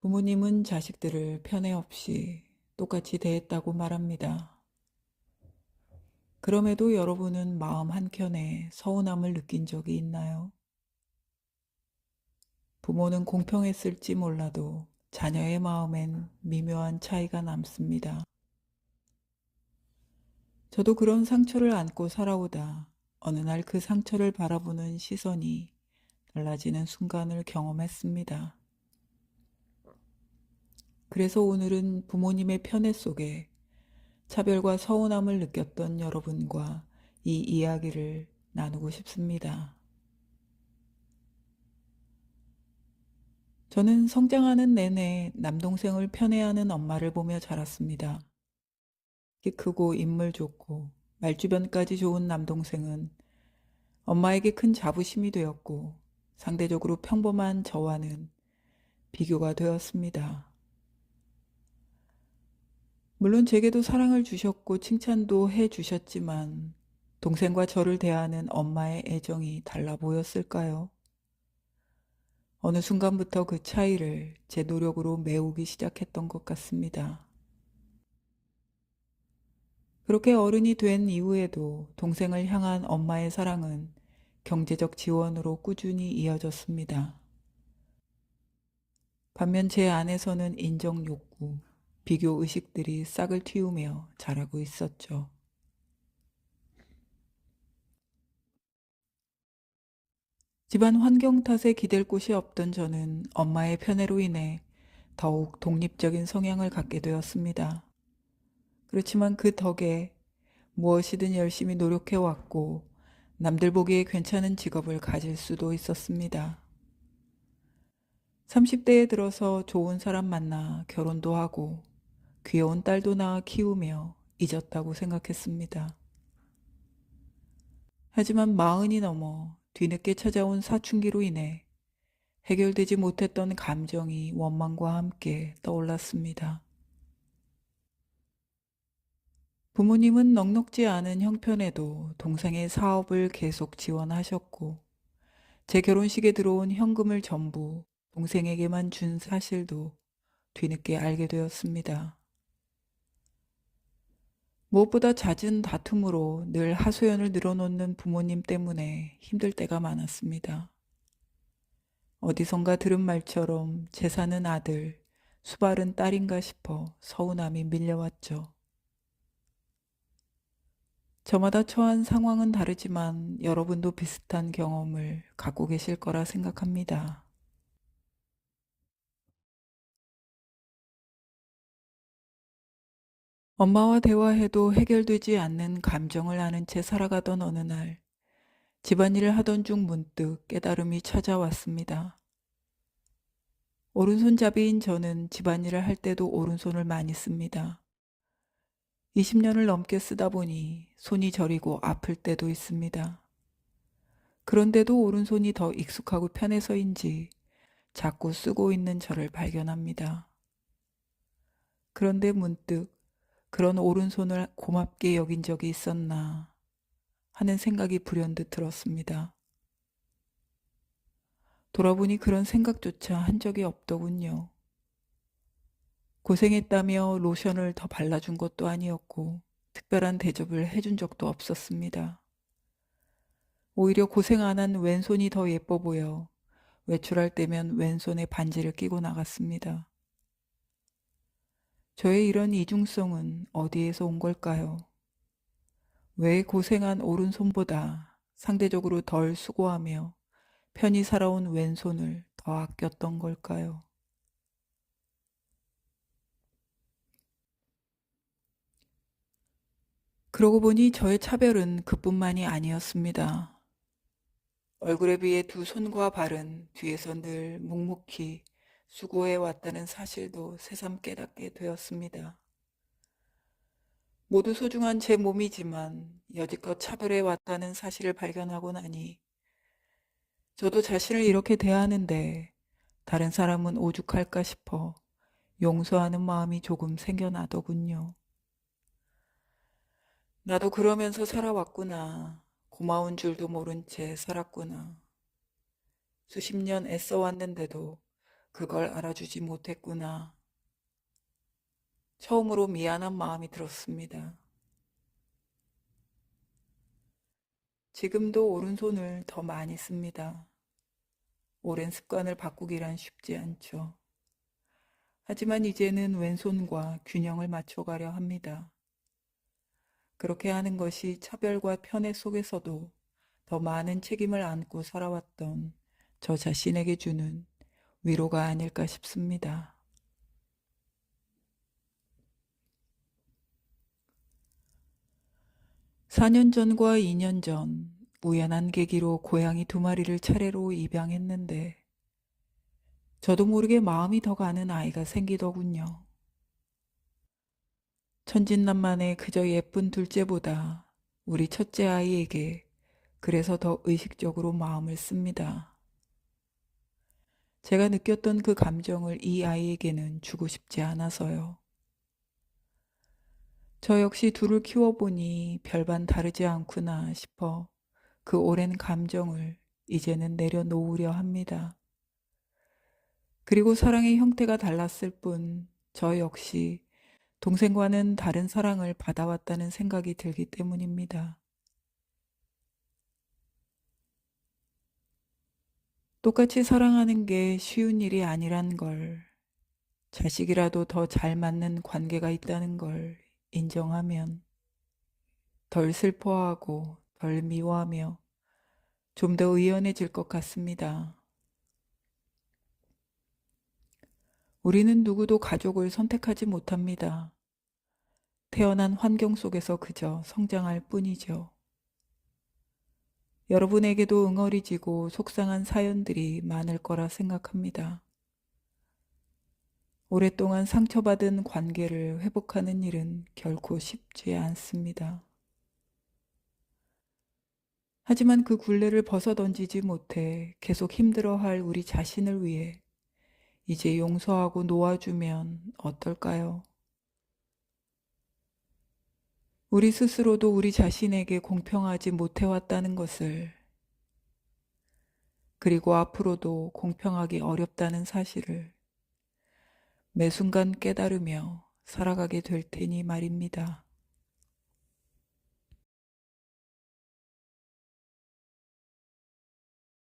부모님은 자식들을 편애 없이 똑같이 대했다고 말합니다. 그럼에도 여러분은 마음 한켠에 서운함을 느낀 적이 있나요? 부모는 공평했을지 몰라도 자녀의 마음엔 미묘한 차이가 남습니다. 저도 그런 상처를 안고 살아오다 어느 날 그 상처를 바라보는 시선이 달라지는 순간을 경험했습니다. 그래서 오늘은 부모님의 편애 속에 차별과 서운함을 느꼈던 여러분과 이 이야기를 나누고 싶습니다. 저는 성장하는 내내 남동생을 편애하는 엄마를 보며 자랐습니다. 키 크고 인물 좋고 말주변까지 좋은 남동생은 엄마에게 큰 자부심이 되었고 상대적으로 평범한 저와는 비교가 되었습니다. 물론 제게도 사랑을 주셨고 칭찬도 해 주셨지만 동생과 저를 대하는 엄마의 애정이 달라 보였을까요? 어느 순간부터 그 차이를 제 노력으로 메우기 시작했던 것 같습니다. 그렇게 어른이 된 이후에도 동생을 향한 엄마의 사랑은 경제적 지원으로 꾸준히 이어졌습니다. 반면 제 안에서는 인정 욕구, 비교 의식들이 싹을 틔우며 자라고 있었죠. 집안 환경 탓에 기댈 곳이 없던 저는 엄마의 편애로 인해 더욱 독립적인 성향을 갖게 되었습니다. 그렇지만 그 덕에 무엇이든 열심히 노력해왔고 남들 보기에 괜찮은 직업을 가질 수도 있었습니다. 30대에 들어서 좋은 사람 만나 결혼도 하고 귀여운 딸도 낳아 키우며 잊었다고 생각했습니다. 하지만 마흔이 넘어 뒤늦게 찾아온 사춘기로 인해 해결되지 못했던 감정이 원망과 함께 떠올랐습니다. 부모님은 넉넉지 않은 형편에도 동생의 사업을 계속 지원하셨고, 제 결혼식에 들어온 현금을 전부 동생에게만 준 사실도 뒤늦게 알게 되었습니다. 무엇보다 잦은 다툼으로 늘 하소연을 늘어놓는 부모님 때문에 힘들 때가 많았습니다. 어디선가 들은 말처럼 재산은 아들, 수발은 딸인가 싶어 서운함이 밀려왔죠. 저마다 처한 상황은 다르지만 여러분도 비슷한 경험을 갖고 계실 거라 생각합니다. 엄마와 대화해도 해결되지 않는 감정을 아는 채 살아가던 어느 날, 집안일을 하던 중 문득 깨달음이 찾아왔습니다. 오른손잡이인 저는 집안일을 할 때도 오른손을 많이 씁니다. 20년을 넘게 쓰다 보니 손이 저리고 아플 때도 있습니다. 그런데도 오른손이 더 익숙하고 편해서인지 자꾸 쓰고 있는 저를 발견합니다. 그런데 문득 그런 오른손을 고맙게 여긴 적이 있었나 하는 생각이 불현듯 들었습니다. 돌아보니 그런 생각조차 한 적이 없더군요. 고생했다며 로션을 더 발라준 것도 아니었고, 특별한 대접을 해준 적도 없었습니다. 오히려 고생 안 한 왼손이 더 예뻐 보여 외출할 때면 왼손에 반지를 끼고 나갔습니다. 저의 이런 이중성은 어디에서 온 걸까요? 왜 고생한 오른손보다 상대적으로 덜 수고하며 편히 살아온 왼손을 더 아꼈던 걸까요? 그러고 보니 저의 차별은 그뿐만이 아니었습니다. 얼굴에 비해 두 손과 발은 뒤에서 늘 묵묵히 수고해 왔다는 사실도 새삼 깨닫게 되었습니다. 모두 소중한 제 몸이지만 여지껏 차별해 왔다는 사실을 발견하고 나니 저도 자신을 이렇게 대하는데 다른 사람은 오죽할까 싶어 용서하는 마음이 조금 생겨나더군요. 나도 그러면서 살아왔구나. 고마운 줄도 모른 채 살았구나. 수십 년 애써 왔는데도 그걸 알아주지 못했구나. 처음으로 미안한 마음이 들었습니다. 지금도 오른손을 더 많이 씁니다. 오랜 습관을 바꾸기란 쉽지 않죠. 하지만 이제는 왼손과 균형을 맞춰가려 합니다. 그렇게 하는 것이 차별과 편애 속에서도 더 많은 책임을 안고 살아왔던 저 자신에게 주는 위로가 아닐까 싶습니다. (4년) 전과 (2년) 전 우연한 계기로 고양이 두 마리를 차례로 입양했는데 저도 모르게 마음이 더 가는 아이가 생기더군요. 천진난만의 그저 예쁜 둘째보다 우리 첫째 아이에게 그래서 더 의식적으로 마음을 씁니다. 제가 느꼈던 그 감정을 이 아이에게는 주고 싶지 않아서요. 저 역시 둘을 키워보니 별반 다르지 않구나 싶어 그 오랜 감정을 이제는 내려놓으려 합니다. 그리고 사랑의 형태가 달랐을 뿐 저 역시 동생과는 다른 사랑을 받아왔다는 생각이 들기 때문입니다. 똑같이 사랑하는 게 쉬운 일이 아니란 걸, 자식이라도 더 잘 맞는 관계가 있다는 걸 인정하면 덜 슬퍼하고 덜 미워하며 좀 더 의연해질 것 같습니다. 우리는 누구도 가족을 선택하지 못합니다. 태어난 환경 속에서 그저 성장할 뿐이죠. 여러분에게도 응어리지고 속상한 사연들이 많을 거라 생각합니다. 오랫동안 상처받은 관계를 회복하는 일은 결코 쉽지 않습니다. 하지만 그 굴레를 벗어던지지 못해 계속 힘들어할 우리 자신을 위해 이제 용서하고 놓아주면 어떨까요? 우리 스스로도 우리 자신에게 공평하지 못해왔다는 것을, 그리고 앞으로도 공평하기 어렵다는 사실을 매 순간 깨달으며 살아가게 될 테니 말입니다.